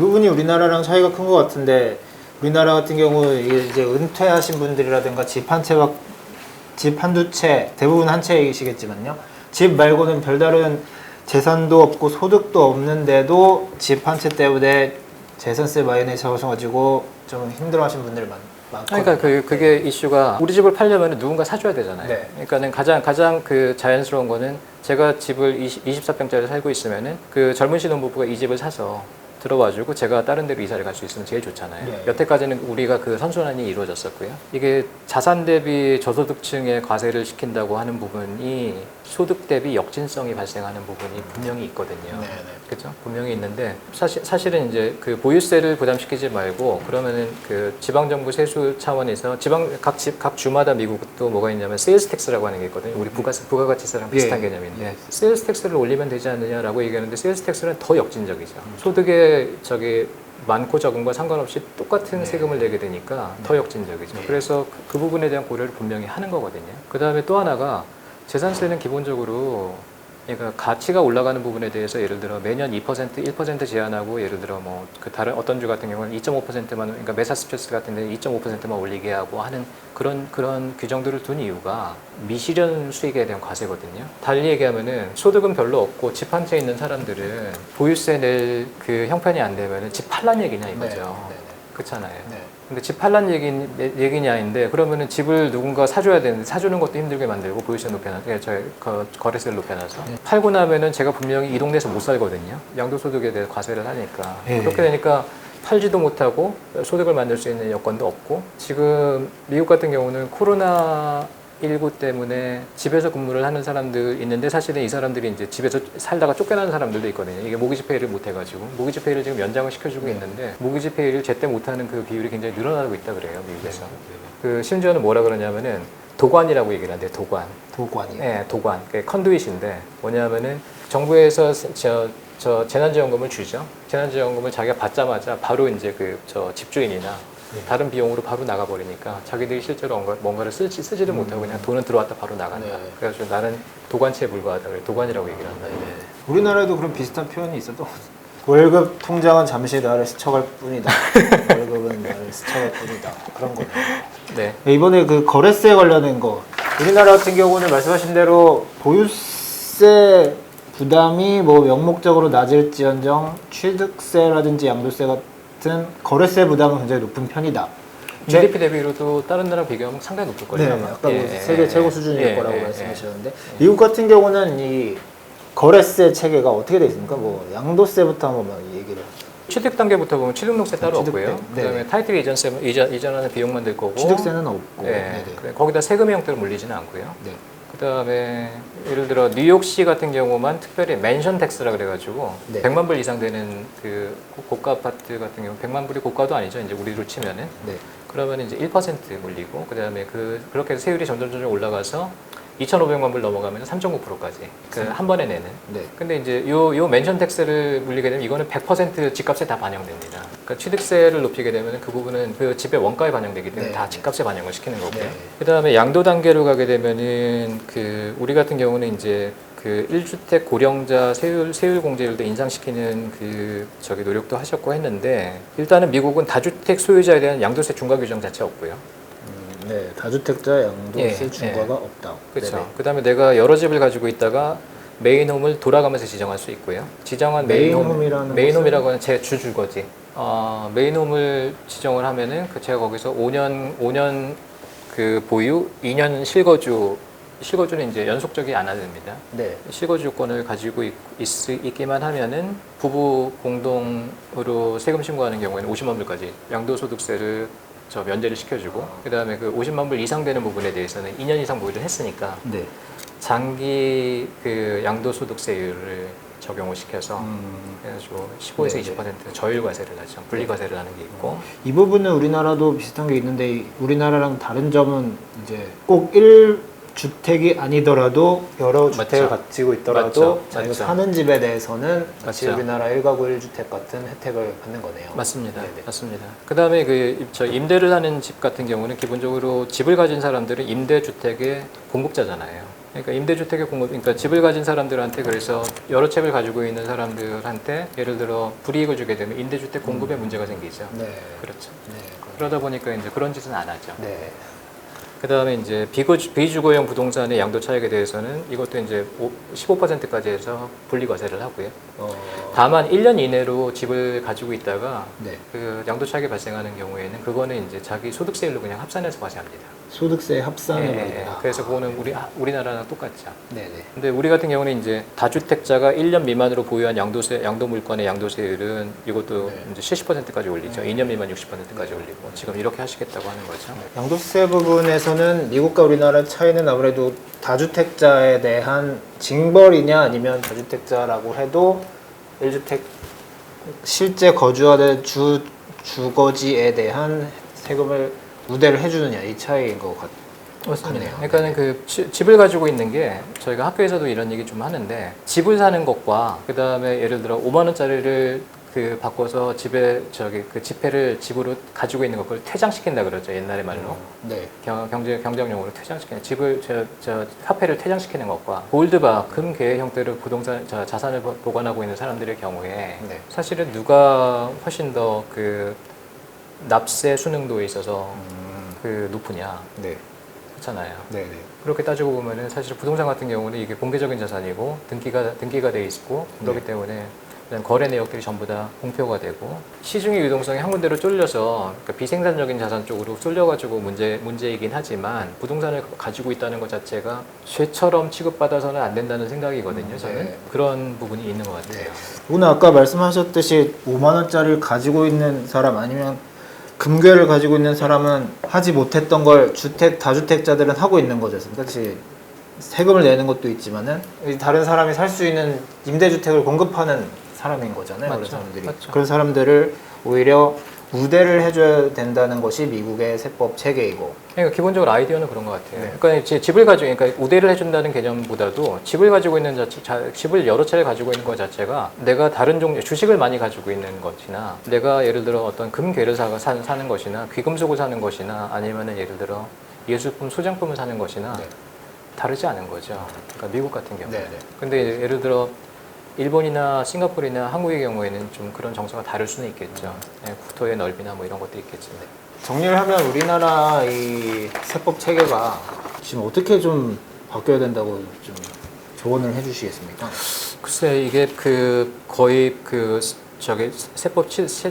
이 부분이 우리나라랑 차이가 큰 것 같은데 우리나라 같은 경우 이제 은퇴하신 분들이라든가 집 한 채, 집 한두 채, 대부분 한 채이시겠지만요. 집 말고는 별다른 재산도 없고 소득도 없는데도 집 한 채 때문에 재산세 마이너스 하셔가지고 좀 힘들어하신 분들 많, 많거든요. 그러니까 그, 그게 이슈가 우리 집을 팔려면 누군가 사줘야 되잖아요. 네. 그러니까는 가장 가장 그 자연스러운 거는 제가 집을 20, 24평짜리 살고 있으면은 그 젊은 신혼부부가 이 집을 사서 들어와주고 제가 다른 데로 이사를 갈 수 있으면 제일 좋잖아요. 네. 여태까지는 우리가 그 선순환이 이루어졌었고요. 이게 자산 대비 저소득층에 과세를 시킨다고 하는 부분이 소득 대비 역진성이 발생하는 부분이 분명히 있거든요. 네, 네. 그렇죠? 분명히 있는데 사실 사실은 이제 그 보유세를 부담시키지 말고 그러면은 그 지방 정부 세수 차원에서 지방 각집각 주마다 미국도 뭐가 있냐면 세일스 텍스라고 하는 게 있거든요. 우리 부가 부가가치세랑 비슷한 예, 개념인데 예. 세일스 텍스를 올리면 되지 않느냐라고 얘기하는데 세일스 텍스는 더 역진적이죠. 소득 의 저기 많고 적은과 상관없이 똑같은 네. 세금을 내게 되니까 더 역진적이죠. 네. 그래서 그, 그 부분에 대한 고려를 분명히 하는 거거든요. 그 다음에 또 하나가 재산세는 기본적으로 그러니까 가치가 올라가는 부분에 대해서 예를 들어 매년 2% 1% 제한하고 예를 들어 뭐 그 다른 어떤 주 같은 경우는 2.5%만 그러니까 메사스처스 같은 데는 2.5%만 올리게 하고 하는 그런 그런 규정들을 둔 이유가 미실현 수익에 대한 과세거든요. 달리 얘기하면은 소득은 별로 없고 집 한 채 있는 사람들은 보유세 낼 그 형편이 안 되면은 집 팔란 얘기냐 네, 이거죠. 네, 그렇잖아요. 네. 근데 집 팔란 얘기, 얘기냐인데 그러면은 집을 누군가 사줘야 되는데 사주는 것도 힘들게 만들고 보유세 높여놔서 예, 저 거, 거래세를 높여놔서 네. 팔고 나면은 제가 분명히 이 동네에서 못 살거든요 양도소득에 대해 과세를 하니까 예. 그렇게 되니까 팔지도 못하고 소득을 만들 수 있는 여건도 없고 지금 미국 같은 경우는 코로나 19 때문에 집에서 근무를 하는 사람들 있는데 사실은 이 사람들이 이제 집에서 살다가 쫓겨나는 사람들도 있거든요. 이게 모기지 페이를 못 해가지고 모기지 페이를 지금 연장을 시켜주고 있는데 모기지 페이를 제때 못하는 그 비율이 굉장히 늘어나고 있다 그래요 미국에서. 그 심지어는 뭐라 그러냐면은 도관이라고 얘기를 하는데 도관. 도관이요. 네, 도관. 그 컨두잇인데 뭐냐면은 정부에서 저, 저 재난지원금을 주죠. 재난지원금을 자기가 받자마자 바로 이제 그 저 집주인이나 네. 다른 비용으로 바로 나가버리니까 자기들이 실제로 뭔가, 뭔가를 쓰지, 쓰지를 못하고 그냥 돈은 들어왔다 바로 나간다. 네. 그래가지고 나는 도관체에 불과하다. 그래 도관이라고 얘기를 한다. 우리나라에도 그런 비슷한 표현이 있어도 월급 통장은 잠시 나를 스쳐갈 뿐이다. 월급은 나를 스쳐갈 뿐이다. 그런 거네요. 네. 이번에 그 거래세 관련된 거 우리나라 같은 경우는 말씀하신 대로 보유세 부담이 뭐 명목적으로 낮을지언정 취득세라든지 양도세 같은 거래세 부담은 굉장히 높은 편이다. 근데 GDP 대비로도 다른 나라 비교하면 상당히 높을 네, 거예요. 아마. 아까 뭐 예, 세계 예, 최고 예. 수준일 예, 거라고 예, 말씀하셨는데 미국 같은 경우는 이 거래세 체계가 어떻게 돼 있습니까? 뭐 양도세부터 한번 막 얘기를. 취득 단계부터 보면 취득록세 따로 취득 없고요. 때, 그다음에. 타이틀 이전세 이전 이전하는 비용만 들 거고. 취득세는 없고. 네. 네네. 그래, 거기다 세금의 형태로 물리지는 않고요. 네. 그다음에 예를 들어 뉴욕시 같은 경우만 특별히 맨션 텍스라 그래가지고 네. 100만 불 이상 되는 그 고- 고가 아파트 같은 경우 100만 불이 고가도 아니죠. 이제 우리로 치면은 네. 그러면 이제 1% 물리고 그다음에 그 그렇게 해서 세율이 점점 점점 올라가서 2,500만 불 넘어가면 3.9%까지 그 한 번에 내는. 네. 근데 이제 요, 요 맨션 텍스를 물리게 되면 이거는 100% 집값에 다 반영됩니다. 그러니까 취득세를 높이게 되면 그 부분은 그 집의 원가에 반영되기 때문에 네. 다 집값에 반영을 시키는 거고요. 네. 그 다음에 양도 단계로 가게 되면은 그 우리 같은 경우는 이제 그 1주택 고령자 세율 세율 공제율도 인상시키는 그 저기 노력도 하셨고 했는데 일단은 미국은 다주택 소유자에 대한 양도세 중과 규정 자체 없고요. 음, 네. 다주택자 양도세 예, 중과가 예. 없다. 그렇죠. 그다음에 내가 여러 집을 가지고 있다가 메인홈을 돌아가면서 지정할 수 있고요. 지정한 메인홈 메인홈이라는 메인홈이라고 하는 제 주주거지. 어, 메인홈을 지정을 하면은 그 제가 거기서 5년 5년 그 보유, 2년 실거주 실거주는 이제 연속적이 안 됩니다. 네. 실거주권을 가지고 있, 있, 기만 하면은 부부 공동으로 세금 신고하는 경우에는 50만 불까지 양도소득세를 저 면제를 시켜주고 그다음에 그 50만 불 이상 되는 부분에 대해서는 2년 이상 보유를 했으니까 네. 장기 그 양도소득세율을 적용을 시켜서 음, 그래가지고 15에서 네, 20% 저율 과세를 하죠. 분리 과세를 하는 게 있고 이 부분은 우리나라도 비슷한 게 있는데 이- 우리나라랑 다른 점은 이제 꼭 1 주택이 아니더라도 여러 주택을 맞죠. 가지고 있더라도 맞죠. 자기가 맞죠. 사는 집에 대해서는 마치 맞죠. 우리나라 1가구 1주택 같은 혜택을 받는 거네요. 맞습니다. 네네. 맞습니다. 그다음에 그 저 임대를 하는 집 같은 경우는 기본적으로 집을 가진 사람들은 임대 주택의 공급자잖아요. 그러니까 임대주택의 공급, 그러니까 집을 가진 사람들한테 그래서 여러 채를 가지고 있는 사람들한테 예를 들어 불이익을 주게 되면 임대주택 공급에 문제가 생기죠. 네. 그렇죠. 네. 그러다 보니까 이제 그런 짓은 안 하죠. 네. 그 다음에 이제 비거, 비주거용 부동산의 양도 차익에 대해서는 이것도 이제 15%까지 해서 분리 과세를 하고요. 어, 다만 1년 이내로 집을 가지고 있다가 네. 그 양도 차익이 발생하는 경우에는 그거는 이제 자기 소득세율로 그냥 합산해서 과세합니다. 소득세 합산으로. 예, 예, 예. 그래서 그거는 우리 우리나라랑 똑같죠. 네네. 근데 우리 같은 경우는 이제 다주택자가 1년 미만으로 보유한 양도세 양도 물건의 양도세율은 이것도 네. 이제 70%까지 올리죠. 2년 미만 60%까지 올리고 지금 이렇게 하시겠다고 하는 거죠. 양도세 부분에서는 미국과 우리나라 차이는 아무래도 다주택자에 대한 징벌이냐 아니면 다주택자라고 해도 1주택 실제 거주하는 주 주거지에 대한 세금을 우대를 해주느냐 이 차이인 것 같. 맞습니다. 같네요. 그러니까는 그 지- 집을 가지고 있는 게 저희가 학교에서도 이런 얘기 좀 하는데 집을 사는 것과 그 다음에 예를 들어 5만 원짜리를 그 바꿔서 집에 저기 그 지폐를 집으로 가지고 있는 것을 퇴장시킨다 그러죠 옛날의 말로 네. 경, 경제 경쟁용으로 퇴장시키는 집을 저, 저 화폐를 퇴장시키는 것과 골드바 금괴 형태로 부동산 저 자산을 보- 보관하고 있는 사람들의 경우에 네. 사실은 누가 훨씬 더 그 납세 수능도에 있어서 음, 그 높으냐 네. 그렇잖아요. 네 네. 그렇게 따지고 보면은 사실 부동산 같은 경우는 이게 공개적인 자산이고 등기가 등기가 돼 있고 그렇기 네. 때문에 그냥 거래 내역들이 전부 다 공표가 되고 시중의 유동성이 한 군데로 쫄려서 그러니까 비생산적인 자산 쪽으로 쏠려가지고 문제 문제이긴 하지만 부동산을 가지고 있다는 것 자체가 죄처럼 취급받아서는 안 된다는 생각이거든요. 저는 네. 그런 부분이 있는 것 같아요. 오늘 아까 말씀하셨듯이 5만 원짜리를 가지고 있는 사람 아니면 금괴를 가지고 있는 사람은 하지 못했던 걸 주택 다주택자들은 하고 있는 거죠. 그렇지. 세금을 내는 것도 있지만은 이 다른 사람이 살 수 있는 임대주택을 공급하는 사람인 거잖아요. 그런 맞죠. 사람들이. 맞죠. 그런 사람들을 오히려 우대를 해줘야 된다는 것이 미국의 세법 체계이고. 그러니까 기본적으로 아이디어는 그런 것 같아요. 네. 그러니까 이제 집을 가지고, 그러니까 우대를 해준다는 개념보다도 집을 가지고 있는 자체, 자, 집을 여러 채를 가지고 있는 것 자체가 내가 다른 종류 주식을 많이 가지고 있는 것이나 내가 예를 들어 어떤 금괴를 사, 사, 사는 것이나 귀금속을 사는 것이나 아니면은 예를 들어 예술품 소장품을 사는 것이나 네. 다르지 않은 거죠. 그러니까 미국 같은 경우. 네 네. 근데 이제 예를 들어 일본이나 싱가포르나 한국의 경우에는 좀 그런 정서가 다를 수는 있겠죠. 네, 국토의 넓이나 뭐 이런 것도 있겠지만. 정리를 하면 우리나라 이 세법 체계가 지금 어떻게 좀 바뀌어야 된다고 좀 조언을 해주시겠습니까? 글쎄 이게 그 거의 그 저기 세법 체, 체,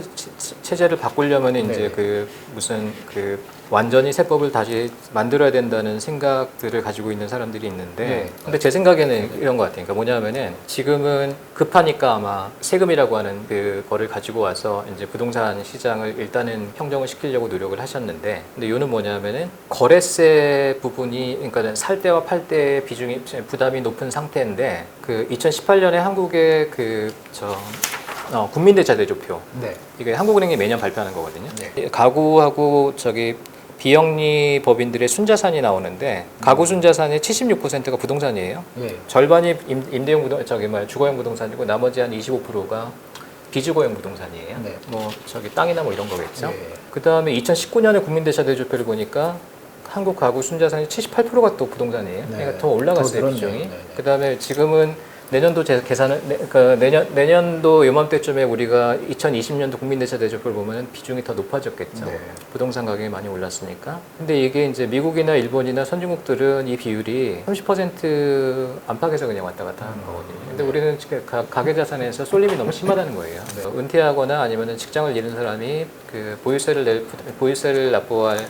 체제를 바꾸려면 이제 네네. 그 무슨 그 완전히 세법을 다시 만들어야 된다는 생각들을 가지고 있는 사람들이 있는데 네. 근데 제 생각에는 이런 것 같아요. 그러니까 뭐냐면은 지금은 급하니까 아마 세금이라고 하는 그 거를 가지고 와서 이제 부동산 시장을 일단은 평정을 시키려고 노력을 하셨는데 근데 이유는 뭐냐면은 거래세 부분이 그러니까 살 때와 팔 때의 비중이 부담이 높은 상태인데 그 2018년에 한국의 그저 어, 국민대차 대조표 네. 이게 한국은행이 매년 발표하는 거거든요. 네. 가구하고 저기 비영리 법인들의 순자산이 나오는데 가구 순자산의 76%가 부동산이에요. 예. 절반이 임, 임대용 부동 저기 뭐야 주거용 부동산이고 나머지 한 25%가 비주거용 부동산이에요. 네. 뭐 저기 땅이나 뭐 이런 거겠죠. 예. 그 다음에 2019년에 국민대차 대조표를 보니까 한국 가구 순자산이 78%가 또 부동산이에요. 네. 그러니까 더 올라갔어요. 비중이. 네, 네. 그 다음에 지금은 내년도 제 계산을 내, 그 내년 내년도 요맘때쯤에 우리가 2020년도 국민대차 대조표를 보면 비중이 더 높아졌겠죠. 네. 부동산 가격이 많이 올랐으니까. 근데 이게 이제 미국이나 일본이나 선진국들은 이 비율이 30% 안팎에서 그냥 왔다 갔다 하는 거거든요. 근데 우리는 가, 가계 자산에서 쏠림이 너무 심하다는 거예요. 네. 은퇴하거나 아니면 직장을 잃은 사람이 그 보유세를 낼 보유세를 납부할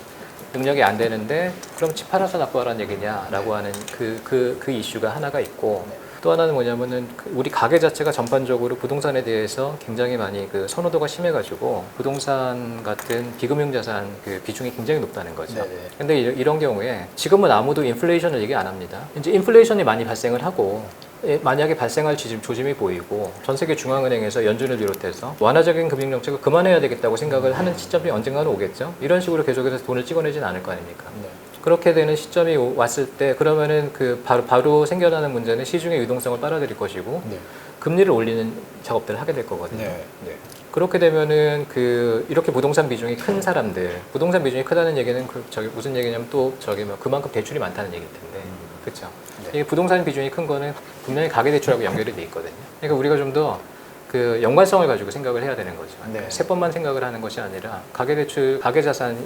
능력이 안 되는데 그럼 집 팔아서 납부하라는 얘기냐라고 하는 그그그 이슈가 하나가 있고 또 하나는 뭐냐면은 그 우리 가게 자체가 전반적으로 부동산에 대해서 굉장히 많이 그 선호도가 심해가지고 부동산 같은 비금융 자산 그 비중이 굉장히 높다는 거죠. 네네. 근데 이- 이런 경우에 지금은 아무도 인플레이션을 얘기 안 합니다. 이제 인플레이션이 많이 발생을 하고 예, 만약에 발생할 조짐이 보이고 전 세계 중앙은행에서 연준을 비롯해서 완화적인 금융 정책을 그만해야 되겠다고 생각을 하는 시점이 언젠가는 오겠죠. 이런 식으로 계속해서 돈을 찍어내진 않을 거 아닙니까? 네. 그렇게 되는 시점이 오- 왔을 때 그러면은 그 바로 바로 생겨나는 문제는 시중의 유동성을 빨아들일 것이고 네. 금리를 올리는 작업들을 하게 될 거거든요. 네. 네. 그렇게 되면은 그 이렇게 부동산 비중이 큰 사람들 부동산 비중이 크다는 얘기는 그 저기 무슨 얘기냐면 또 저기 뭐 그만큼 대출이 많다는 얘기일 텐데 그렇죠. 네. 이 부동산 비중이 큰 거는 분명히 가계 대출하고 연결이 돼 있거든요. 그러니까 우리가 좀더 그 연관성을 가지고 생각을 해야 되는 거죠. 네. 세법만 생각을 하는 것이 아니라 가계대출, 가계자산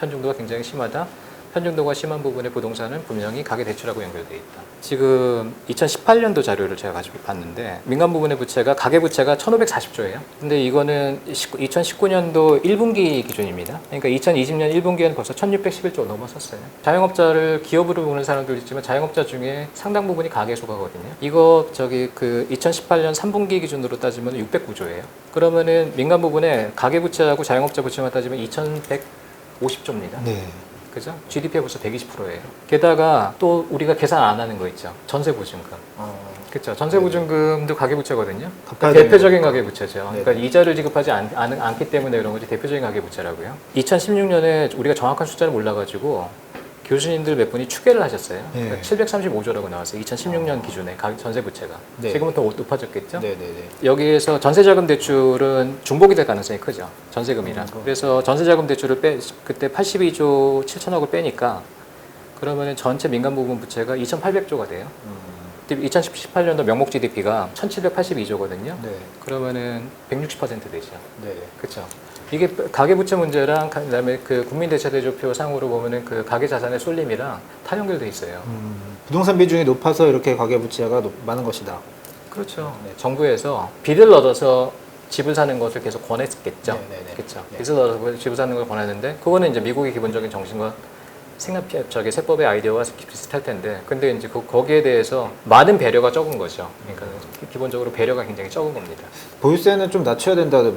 편중도가 굉장히 심하다. 편중도가 심한 부분의 부동산은 분명히 가계 대출하고 연결돼 있다. 지금 2018년도 자료를 제가 가지고 봤는데 민간 부분의 부채가 가계 부채가 1,540조예요. 근데 이거는 2019년도 1분기 기준입니다. 그러니까 2020년 1분기에는 벌써 1,611조 넘어섰어요. 자영업자를 기업으로 보는 사람도 있지만 자영업자 중에 상당 부분이 가계 소가거든요. 이거 저기 그 2018년 3분기 기준으로 따지면 609조예요. 그러면은 민간 부분에 가계 부채하고 자영업자 부채만 따지면 2,150조입니다. 네. 그죠? GDP가 벌써 120%예요. 게다가 또 우리가 계산 안 하는 거 있죠. 전세 보증금. 어, 그렇죠. 전세 보증금도 가계 부채거든요. 갚아야 대표적인 되는 가계 부채죠. 네. 그러니까 이자를 지급하지 않, 않, 않기 때문에 이런 거지 대표적인 가계 부채라고요. 2016년에 우리가 정확한 숫자를 몰라 가지고 교수님들 몇 분이 추계를 하셨어요. 네. 그러니까 735조라고 나왔어요. 2016년 기준에 가- 전세 부채가. 네. 지금은 더 높아졌겠죠. 네 네 네. 여기에서 전세자금 대출은 중복이 될 가능성이 크죠. 전세금이랑. 음, 그래서 전세자금 대출을 빼 그때 82조 7천억을 빼니까 그러면 전체 민간 부분 부채가 2,800조가 돼요. 음, 2018년도 명목 GDP가 1,782조거든요. 네. 그러면은 160% 되죠. 네. 그렇죠. 이게 가계부채 문제랑 가- 그다음에 그 국민대체대조표 상으로 보면은 그 가계자산의 쏠림이랑 다 연결돼 있어요. 음, 부동산 비중이 높아서 이렇게 가계부채가 높- 많은 것이다. 그렇죠. 네, 정부에서 빚을 얻어서 집을 사는 것을 계속 권했겠죠. 네 네 네. 그렇죠. 네. 빚을 얻어서 집을 사는 걸 권했는데 그거는 이제 미국의 기본적인 정신과 생각 저기 세법의 아이디어와 비슷할 텐데 근데 이제 그 거기에 대해서 많은 배려가 적은 거죠. 그러니까 기본적으로 배려가 굉장히 적은 겁니다. 보유세는 좀 낮춰야 된다는.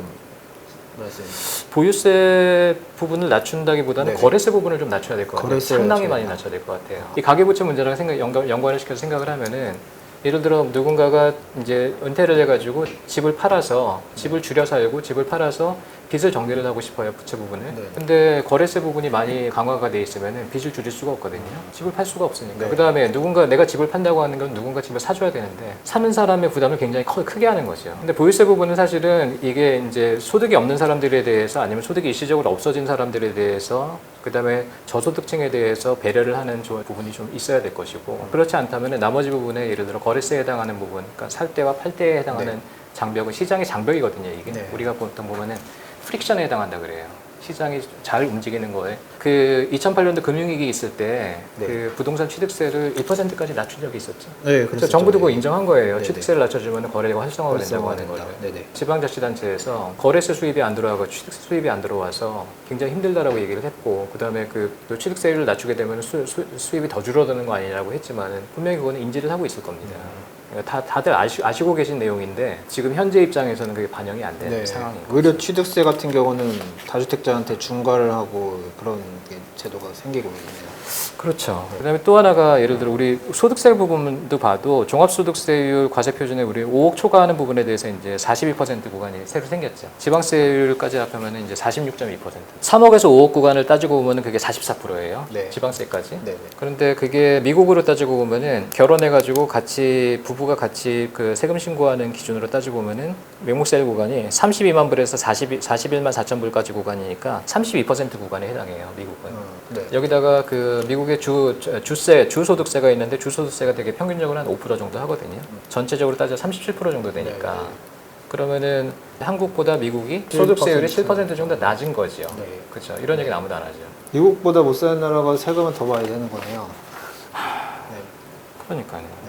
보유세 부분을 낮춘다기보다는 네네. 거래세 부분을 좀 낮춰야 될 것 같아요. 상당히 낮춰야 많이. 낮춰야 될 것 같아요. 이 가계부채 문제랑 생각 연관, 연관을 시켜서 생각을 하면은 예를 들어 누군가가 이제 은퇴를 해가지고 집을 팔아서 집을 줄여 살고 집을 팔아서 빚을 정리를 하고 싶어요 부채 부분을. 네. 근데 거래세 부분이 많이 강화가 돼 있으면은 빚을 줄일 수가 없거든요. 집을 팔 수가 없으니까. 네. 그 다음에 누군가 내가 집을 판다고 하는 건 누군가 집을 사줘야 되는데 사는 사람의 부담을 굉장히 커- 크게 하는 거죠. 근데 보유세 부분은 사실은 이게 이제 소득이 없는 사람들에 대해서 아니면 소득이 일시적으로 없어진 사람들에 대해서 그 다음에 저소득층에 대해서 배려를 하는 조- 부분이 좀 있어야 될 것이고 그렇지 않다면 나머지 부분에 예를 들어 거래세에 해당하는 부분, 그러니까 살 때와 팔 때에 해당하는 네. 장벽은 시장의 장벽이거든요. 이게 네. 우리가 보통 보면은 프릭션에 해당한다 그래요. 시장이 잘 움직이는 거에 그 2008년도 금융위기 있을 때그 네. 부동산 취득세를 1%까지 낮춘 적이 있었죠. 네, 그래서 정부도 그거 인정한 거예요. 네네. 취득세를 낮춰주면 거래가 활성화가 된다고 하는. 네네. 지방자치단체에서 거래세 수입이 안 들어와서 취득세 수입이 안 들어와서 굉장히 힘들다라고 얘기를 했고 그다음에 그 취득세율을 낮추게 되면 수, 수, 입이 더 줄어드는 거 아니냐고 했지만 분명히 그거는 인지를 하고 있을 겁니다. 그러니까 다 다들 아시, 아시고 계신 내용인데 지금 현재 입장에서는 그게 반영이 안 되는 네. 상황인 거죠. 오히려 취득세 같은 경우는 다주택자한테 중과를 하고 그런 게 제도가 생기고 있네요. 그렇죠. 그다음에 또 하나가 예를 들어 우리 소득세 부분도 봐도 종합소득세율 과세 표준에 우리 5억 초과하는 부분에 대해서 이제 42% 구간이 새로 생겼죠. 지방세율까지 합하면 이제 46.2%. 3억에서 5억 구간을 따지고 보면은 그게 44%예요. 네. 지방세까지. 네네. 그런데 그게 미국으로 따지고 보면은 결혼해 가지고 같이 부부 가 같이 그 세금 신고하는 기준으로 따지고 보면은 명목세율 구간이 32만 불에서 40, 41만 4천 불까지 구간이니까 32% 구간에 해당해요. 미국은. 어, 네. 여기다가 그 미국의 주 주세 주소득세가 있는데 주소득세가 되게 평균적으로 한 5% 정도 하거든요. 전체적으로 따져 37% 정도 되니까 네. 그러면은 한국보다 미국이 7% 소득세율이 7% 정도 낮은 거죠. 네. 그렇죠. 이런 얘기는 아무도 안 하죠. 미국보다 못 사는 나라가 세금은 더 많이 되는 거네요. 네. 그러니까요.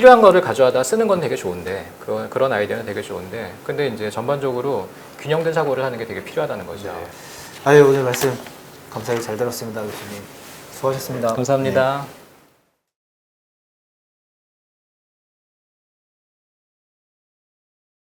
네. 필요한 거를 가져와다 쓰는 건 되게 좋은데 그, 그런 아이디어는 되게 좋은데 근데 이제 전반적으로 균형된 사고를 하는 게 되게 필요하다는 거죠. 네. 아유 오늘 말씀 감사하게 잘 들었습니다 교수님. 수고하셨습니다. 감사합니다.